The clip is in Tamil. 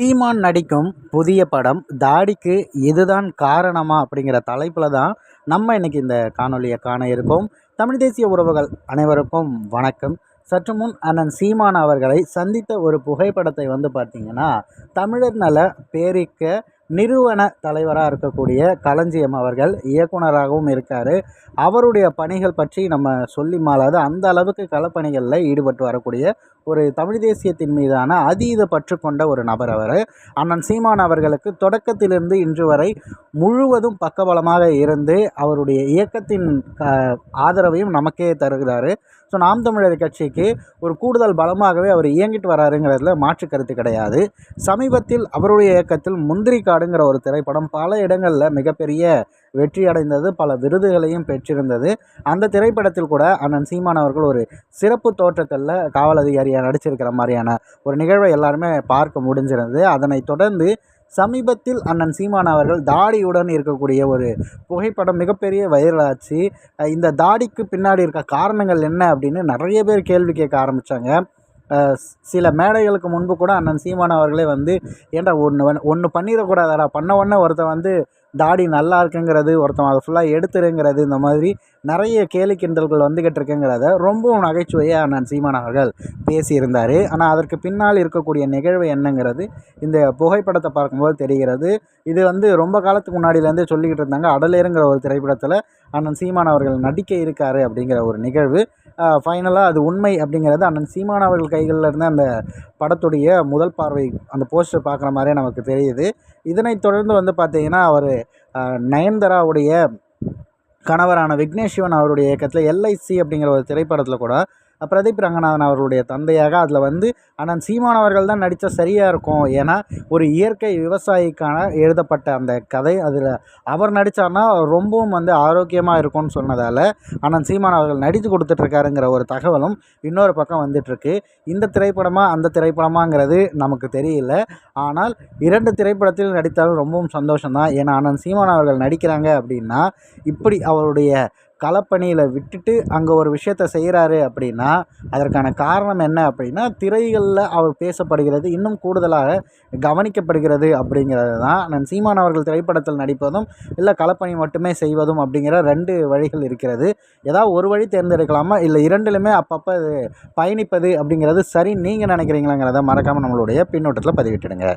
சீமான் நடிக்கும் புதிய படம் தாடிக்கு இதுதான் காரணமா அப்படிங்கிற தலைப்பில் தான் நம்ம இன்றைக்கி இந்த காணொலியை காண இருக்கோம். தமிழ் தேசிய உறவுகள் அனைவருக்கும் வணக்கம். சற்று முன் அண்ணன் சீமான் அவர்களை சந்தித்த ஒரு புகைப்படத்தை வந்து பார்த்திங்கன்னா தமிழர் நல பேரிக்க நிறுவன தலைவராக இருக்கக்கூடிய களஞ்சியம் அவர்கள் இயக்குனராகவும் இருக்கார். அவருடைய பணிகள் பற்றி நம்ம சொல்லி மாறாது அந்த அளவுக்கு களப்பணிகளில் ஈடுபட்டு வரக்கூடிய ஒரு தமிழ் தேசியத்தின் மீதான அதீத பற்று கொண்ட ஒரு நபர் அவர். அண்ணன் சீமான் அவர்களுக்கு தொடக்கத்திலிருந்து இன்று வரை முழுவதும் பக்கபலமாக இருந்து அவருடைய இயக்கத்தின் ஆதரவையும் நமக்கே தருகிறார். ஸோ நாம் தமிழர் கட்சிக்கு ஒரு கூடுதல் பலமாகவே அவர் இயங்கிட்டு வராருங்கிறதுல மாற்று கருத்து கிடையாது. சமீபத்தில் அவருடைய இயக்கத்தில் முந்திரி காடுங்கிற ஒரு திரைப்படம் பல இடங்களில் மிகப்பெரிய வெற்றி அடைந்தது பல விருதுகளையும் பெற்றிருந்தது. அந்த திரைப்படத்தில் கூட அண்ணன் சீமான் அவர்கள் ஒரு சிறப்பு தோற்றத்தில் காவல் அதிகாரியாக நடிச்சிருக்கிற மாதிரியான ஒரு நிகழ்வை எல்லாருமே பார்க்க முடிஞ்சிருந்தது. அதனைத் தொடர்ந்து சமீபத்தில் அண்ணன் சீமான் அவர்கள் தாடியுடன் இருக்கக்கூடிய ஒரு புகைப்படம் மிகப்பெரிய வைரலாச்சு. இந்த தாடிக்கு பின்னாடி இருக்க காரணங்கள் என்ன அப்படின்னு நிறைய பேர் கேள்வி கேட்க ஆரம்பித்தாங்க சில மேடைகளுக்கு முன்பு கூட அண்ணன் சீமான் அவர்களே வந்து ஏன்டா ஒன்று ஒன்று பண்ணிடக்கூடாதாடா? பண்ண உடனே ஒருத்தன் வந்து தாடி நல்லா இருக்குங்கிறது ஒருத்தன் அதை ஃபுல்லாக எடுத்துருங்கிறது இந்த மாதிரி நிறைய கேலி கிண்டல்கள் வந்துக்கிட்டு இருக்குங்கிறத ரொம்பவும் நகைச்சுவையாக அண்ணன் சீமான் அவர்கள் பேசியிருந்தார். ஆனால் அதற்கு பின்னால் இருக்கக்கூடிய நிகழ்வு என்னங்கிறது இந்த புகைப்படத்தை பார்க்கும்போது தெரிகிறது. இது வந்து ரொம்ப காலத்துக்கு முன்னாடியிலேருந்தே சொல்லிக்கிட்டு இருந்தாங்க. அடலேருங்கிற ஒரு திரைப்படத்தில் அண்ணன் சீமான் அவர்கள் நடிக்க இருக்கார் அப்படிங்கிற ஒரு நிகழ்வு ஃபைனலாக அது உண்மை அப்படிங்கிறது அண்ணன் சீமான் அவர்கள் கைகளில் இருந்த அந்த படத்துடைய முதல் பார்வை அந்த போஸ்டர் பார்க்குற மாதிரியே நமக்கு தெரியுது. இதனைத் தொடர்ந்து வந்து பார்த்திங்கன்னா அவர் நயன்தாராவுடைய கணவரான விக்னேஷ் சிவன் அவருடைய இயக்கத்தில் எல்ஐசி அப்படிங்கிற ஒரு திரைப்படத்தில் கூட பிரதீப் ரங்கநாதன் அவர்களுடைய தந்தையாக அதில் வந்து அண்ணன் சீமான் அவர்கள் தான் நடித்தா சரியாக இருக்கும். ஏன்னா ஒரு இயற்கை விவசாயிக்கான எழுதப்பட்ட அந்த கதை அதில் அவர் நடித்தார்னா ரொம்பவும் வந்து ஆரோக்கியமாக இருக்கும்னு சொன்னதால் அண்ணன் சீமான் அவர்கள் நடித்து கொடுத்துட்ருக்காருங்கிற ஒரு தகவலும் இன்னொரு பக்கம் வந்துட்டுருக்கு இந்த திரைப்படமாக அந்த திரைப்படமாங்கிறது நமக்கு தெரியல. ஆனால் இரண்டு திரைப்படத்தில் நடித்தாலும் ரொம்பவும் சந்தோஷம்தான். ஏன்னா அண்ணன் சீமான் அவர்கள் நடிக்கிறாங்க அப்படின்னா இப்படி அவருடைய களப்பணியில் விட்டுட்டு அங்கே ஒரு விஷயத்த செய்கிறாரு அப்படின்னா அதற்கான காரணம் என்ன அப்படின்னா திரைகளில் அவர் பேசப்படுகிறது இன்னும் கூடுதலாக கவனிக்கப்படுகிறது அப்படிங்கிறது தான். நான் சீமான் அவர்கள் திரைப்படத்தில் நடிப்பதும் இல்லை களப்பணி மட்டுமே செய்வதும் அப்படிங்கிற ரெண்டு வழிகள் இருக்கிறது. ஏதாவது ஒரு வழி தேர்ந்தெடுக்கலாமா? இல்லை இரண்டிலுமே அப்பப்போ பயணிப்பது அப்படிங்கிறது சரி நீங்கள் நினைக்கிறீங்களாங்கிறத மறக்காமல் நம்மளுடைய பின்னோட்டத்தில் பதிவிட்டுடுங்க.